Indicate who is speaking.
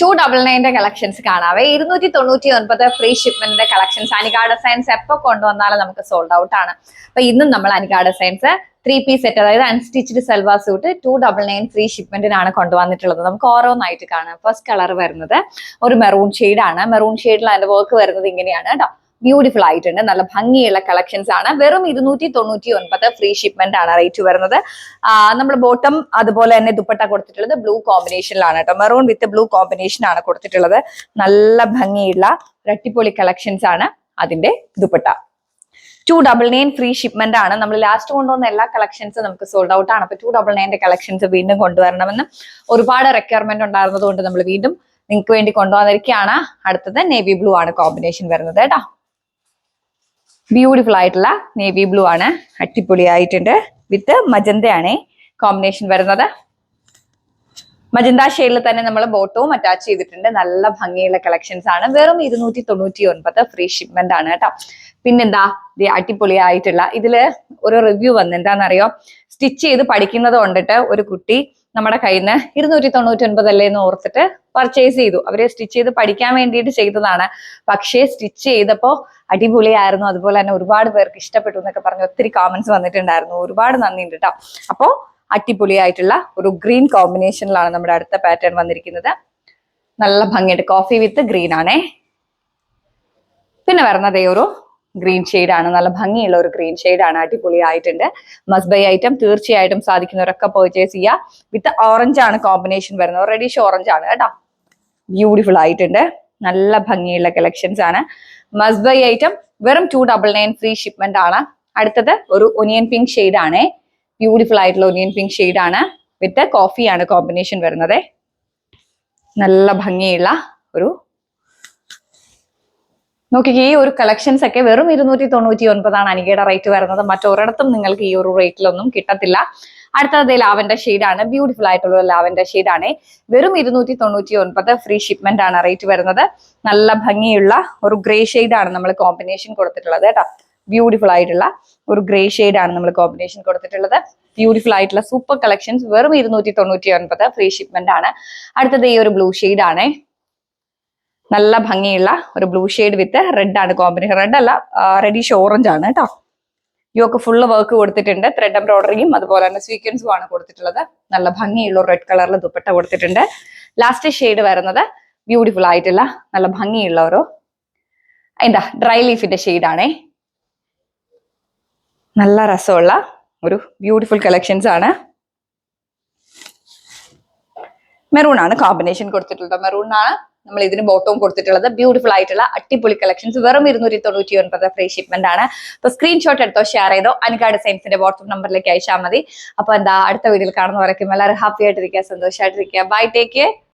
Speaker 1: To double നയന്റെ collections കാണാവേ. ഇരുന്നൂറ്റി തൊണ്ണൂറ്റി ഒൻപത് ഫ്രീ ഷിപ്മെന്റിന്റെ കളക്ഷൻസ് അനികാട് സയൻസ് എപ്പോ കൊണ്ടുവന്നാലും നമുക്ക് സോൾഡ് ഔട്ട് ആണ്. അപ്പൊ ഇന്നും നമ്മൾ അനികാട് സയൻസ് ത്രീ പീസ് സെറ്റ് അതായത് unstitched salwar suit two double nine free ഷിപ്മെന്റിനാണ് കൊണ്ടുവന്നിട്ടുള്ളത്. നമുക്ക് ഓരോന്നായിട്ട് കാണാം. ഫസ്റ്റ് കളർ വരുന്നത് ഒരു മെറൂൺ ആണ്. മെറൂൺ ഷെയ്ഡിൽ അതിന്റെ വർക്ക് വരുന്നത് ഇങ്ങനെയാണ് കേട്ടോ ബ്യൂട്ടിഫുൾ ആയിട്ടുണ്ട്. നല്ല ഭംഗിയുള്ള കളക്ഷൻസ് ആണ്. വെറും ഇരുന്നൂറ്റി തൊണ്ണൂറ്റി ഒൻപത് ഫ്രീ ഷിപ്മെന്റ് ആണ് റേറ്റ് വരുന്നത്. നമ്മൾ ബോട്ടം അതുപോലെ തന്നെ ദുപ്പട്ട കൊടുത്തിട്ടുള്ളത് ബ്ലൂ കോമ്പിനേഷനിലാണ് കേട്ടോ. മെറൂൺ വിത്ത് ബ്ലൂ കോമ്പിനേഷൻ ആണ് കൊടുത്തിട്ടുള്ളത്. നല്ല ഭംഗിയുള്ള റട്ടിപ്പൊളി കളക്ഷൻസ് ആണ് അതിന്റെ dupatta. Two double nine free shipment ആണ്. നമ്മൾ ലാസ്റ്റ് കൊണ്ടുവന്ന എല്ലാ കളക്ഷൻസ് നമുക്ക് സോൾഡ് ഔട്ട് ആണ്. അപ്പൊ ടു ഡബിൾ നയന്റെ കളക്ഷൻസ് വീണ്ടും കൊണ്ടുവരണമെന്ന് ഒരുപാട് റിക്വയർമെന്റ് ഉണ്ടായിരുന്നത് കൊണ്ട് നമ്മൾ വീണ്ടും നിങ്ങൾക്ക് വേണ്ടി കൊണ്ടുവന്നിരിക്കുകയാണ്. അടുത്തത് നേവി ബ്ലൂ ആണ് കോമ്പിനേഷൻ വരുന്നത് കേട്ടോ. ബ്യൂട്ടിഫുൾ ആയിട്ടുള്ള നേവി ബ്ലൂ ആണ്. അടിപൊളി ആയിട്ടുണ്ട് വിത്ത് മജന്തയാണ് കോമ്പിനേഷൻ വരുന്നത്. മജന്ത ഷെയ്ഡിൽ തന്നെ നമ്മൾ ബോട്ടവും അറ്റാച്ച് ചെയ്തിട്ടുണ്ട്. നല്ല ഭംഗിയുള്ള കളക്ഷൻസ് ആണ്. വെറും ഇരുന്നൂറ്റി തൊണ്ണൂറ്റി ഒൻപത് ഫ്രീ ഷിപ്മെന്റ് ആണ് കേട്ടോ. പിന്നെന്താ? അടിപൊളി ആയിട്ടുള്ള ഇതിൽ ഒരു റിവ്യൂ വന്ന് എന്താണെന്നറിയോ സ്റ്റിച്ച് ചെയ്ത് പഠിക്കുന്നത് കൊണ്ടിട്ട് ഒരു കുട്ടി നമ്മുടെ കയ്യിൽ നിന്ന് ഇരുന്നൂറ്റി തൊണ്ണൂറ്റി ഒൻപതല്ലേ എന്ന് ഓർത്തിട്ട് പർച്ചേസ് ചെയ്തു. അവരെ സ്റ്റിച്ച് ചെയ്ത് പഠിക്കാൻ വേണ്ടിയിട്ട് ചെയ്തതാണ്. പക്ഷേ സ്റ്റിച്ച് ചെയ്തപ്പോൾ അടിപൊളിയായിരുന്നു. അതുപോലെ തന്നെ ഒരുപാട് പേർക്ക് ഇഷ്ടപ്പെട്ടു എന്നൊക്കെ പറഞ്ഞ് ഒത്തിരി കോമൻസ് വന്നിട്ടുണ്ടായിരുന്നു. ഒരുപാട് നന്ദിയുണ്ട് കേട്ടോ അപ്പോൾ അടിപൊളിയായിട്ടുള്ള ഒരു ഗ്രീൻ കോമ്പിനേഷനിലാണ് നമ്മുടെ അടുത്ത പാറ്റേൺ വന്നിരിക്കുന്നത്. നല്ല ഭംഗിയുണ്ട് കോഫി വിത്ത് ഗ്രീൻ ആണേ. പിന്നെ വരുന്നത് ഒരു ഗ്രീൻ ആണ്. നല്ല ഭംഗിയുള്ള ഒരു ഗ്രീൻ ആണ്. അടിപൊളിയായിട്ടുണ്ട്. മസ്റ്റ് ബൈ ഐറ്റം തീർച്ചയായിട്ടും സാധിക്കുന്നവരൊക്കെ പർച്ചേസ് ചെയ്യുക. വിത്ത് ഓറഞ്ച് ആണ് കോമ്പിനേഷൻ വരുന്നത്. റെഡിഷ് ഓറഞ്ച് ആണ് കേട്ടോ. ബ്യൂട്ടിഫുൾ ആയിട്ടുണ്ട്. നല്ല ഭംഗിയുള്ള കളക്ഷൻസ് ആണ്. മസ്ബൈ ഐറ്റം വെറും two double nine free shipment ആണ്. അടുത്തത് ഒരു ഒനിയൻ പിങ്ക് ഷെയ്ഡ് ആണ്. ബ്യൂട്ടിഫുൾ ആയിട്ടുള്ള ഒനിയൻ പിങ്ക് ഷെയ്ഡ് ആണ്. വിത്ത് കോഫിയാണ് കോമ്പിനേഷൻ വരുന്നത്. നല്ല ഭംഗിയുള്ള ഒരു നോക്കിക്കേ ഈ ഒരു കളക്ഷൻസ് ഒക്കെ വെറും ഇരുന്നൂറ്റി തൊണ്ണൂറ്റി ഒൻപതാണ് അനികയുടെ റേറ്റ് വരുന്നത്. മറ്റൊരിടത്തും നിങ്ങൾക്ക് ഈ ഒരു റേറ്റിലൊന്നും കിട്ടത്തില്ല. അടുത്തത് ലാവൻഡർ ആണ് ബ്യൂട്ടിഫുൾ ആയിട്ടുള്ള ലാവൻഡർ ആണ് വെറും ഇരുന്നൂറ്റി തൊണ്ണൂറ്റി ഒൻപത് ഫ്രീ ഷിപ്മെന്റ് ആണ് റേറ്റ് വരുന്നത്. നല്ല ഭംഗിയുള്ള ഒരു ഗ്രേ ആണ് നമ്മൾ കോമ്പിനേഷൻ കൊടുത്തിട്ടുള്ളത് കേട്ടോ. ബ്യൂട്ടിഫുൾ ആയിട്ടുള്ള ഒരു ഗ്രേ ആണ് നമ്മൾ കോമ്പിനേഷൻ കൊടുത്തിട്ടുള്ളത്. ബ്യൂട്ടിഫുൾ ആയിട്ടുള്ള സൂപ്പർ കളക്ഷൻസ് വെറും ഇരുന്നൂറ്റി തൊണ്ണൂറ്റി ഒൻപത് ഫ്രീ ഷിപ്മെന്റ് ആണ്. അടുത്തത് ഈ ഒരു ബ്ലൂ ആണ്. നല്ല ഭംഗിയുള്ള ഒരു ബ്ലൂ ഷെയ്ഡ് വിത്ത് റെഡ് ആണ് കോമ്പിനേഷൻ റെഡ് അല്ല റെഡിഷ് ഓറഞ്ച് ആണ് കേട്ടോ യോക്ക് ഫുള്ള് വർക്ക് കൊടുത്തിട്ടുണ്ട്. ത്രെഡ് എംബ്രോയിഡറിയും അതുപോലെ തന്നെ സ്വീക്വൻസും ആണ് കൊടുത്തിട്ടുള്ളത്. നല്ല ഭംഗിയുള്ള റെഡ് കളറിൽ ദുപ്പട്ട കൊടുത്തിട്ടുണ്ട്. ലാസ്റ്റ് ഷെയ്ഡ് വരുന്നത് ബ്യൂട്ടിഫുൾ ആയിട്ടുള്ള നല്ല ഭംഗിയുള്ള ഒരു എന്താ ഡ്രൈ ലീഫിന്റെ ഷെയ്ഡാണേ നല്ല രസമുള്ള ഒരു ബ്യൂട്ടിഫുൾ കളക്ഷൻസ് ആണ്. മെറൂൺ ആണ് കോമ്പിനേഷൻ കൊടുത്തിട്ടുള്ളത്. മെറൂൺ ആണ് നമ്മൾ ഇതിന് ബോട്ടവും കൊടുത്തിട്ടുള്ളത്. ബ്യൂട്ടിഫുൾ ആയിട്ടുള്ള അടിപൊളി കളക്ഷൻസ് വെറും ഇരുന്നൂറ്റി തൊണ്ണൂറ്റി ഒൻപത് ഫ്രീ ഷിപ്മെന്റ് ആണ്. അപ്പൊ സ്ക്രീൻഷോട്ട് എടുത്തോ ഷെയർ ചെയ്തോ അനികാ ഡിസൈൻസിന്റെ വാട്സ്ആപ്പ് നമ്പറിലേക്ക് അയച്ചാൽ മതി. അപ്പൊ എന്താ അടുത്ത വീഡിയോയിൽ കാണുന്നവരൊക്കെ എല്ലാവരും ഹാപ്പി ആയിട്ടിരിക്കുക സന്തോഷമായിട്ടിരിക്കുക ബൈ ടേക്ക്